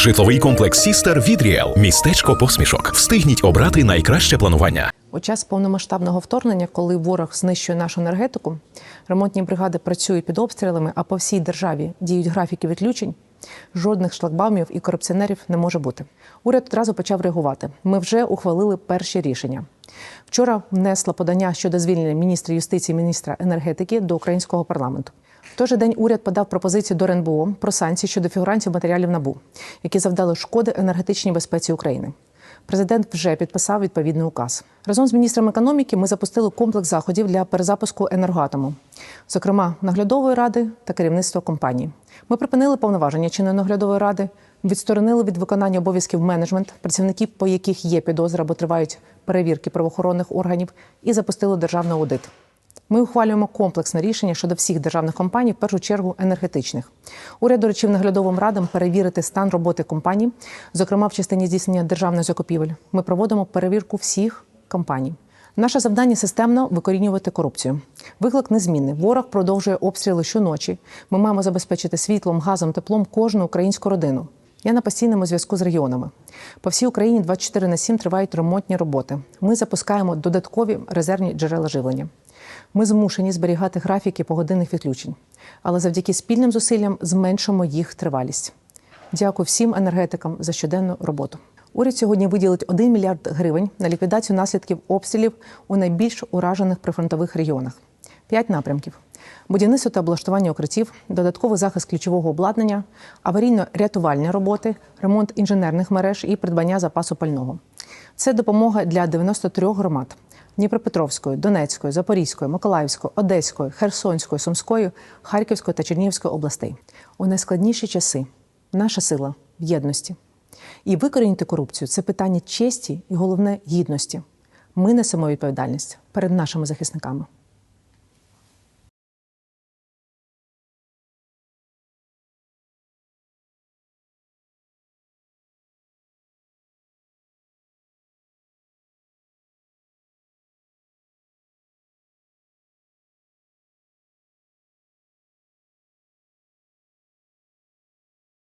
Житловий комплекс Сістер від. Містечко посмішок. Встигніть обрати найкраще планування. У час повномасштабного вторгнення, коли ворог знищує нашу енергетику, ремонтні бригади працюють під обстрілами, а по всій державі діють графіки відключень. Жодних шлагбаумів і корупціонерів не може бути. Уряд одразу почав реагувати. Ми вже ухвалили перші рішення. Вчора внесла подання щодо звільнення міністра юстиції, міністра енергетики до українського парламенту. В той же день уряд подав пропозицію до РНБО про санкції щодо фігурантів матеріалів НАБУ, які завдали шкоди енергетичній безпеці України. Президент вже підписав відповідний указ. Разом з міністром економіки ми запустили комплекс заходів для перезапуску енергоатому, зокрема наглядової ради та керівництва компанії. Ми припинили повноваження чинної наглядової ради, відсторонили від виконання обов'язків менеджмент, працівників, по яких є підозра або тривають перевірки правоохоронних органів, і запустили державний аудит. Ми ухвалюємо комплексне рішення щодо всіх державних компаній, в першу чергу енергетичних. Уряд доручив наглядовим радам перевірити стан роботи компаній, зокрема в частині здійснення державних закупівель. Ми проводимо перевірку всіх компаній. Наше завдання системно викорінювати корупцію. Виклик незмінний. Ворог продовжує обстріли щоночі. Ми маємо забезпечити світлом, газом, теплом кожну українську родину. Я на постійному зв'язку з регіонами. По всій Україні 24 на 7 тривають ремонтні роботи. Ми запускаємо додаткові резервні джерела живлення. Ми змушені зберігати графіки погодинних відключень, але завдяки спільним зусиллям зменшимо їх тривалість. Дякую всім енергетикам за щоденну роботу. Уряд сьогодні виділить 1 мільярд гривень на ліквідацію наслідків обстрілів у найбільш уражених прифронтових регіонах. П'ять напрямків: будівництво та облаштування укриттів, додатковий захист ключового обладнання, аварійно-рятувальні роботи, ремонт інженерних мереж і придбання запасу пального. Це допомога для 93 громад. Дніпропетровської, Донецької, Запорізької, Миколаївської, Одеської, Херсонської, Сумської, Харківської та Чернігівської областей. У найскладніші часи наша сила в єдності. І викорінити корупцію це питання честі і головне гідності. Ми несемо відповідальність перед нашими захисниками.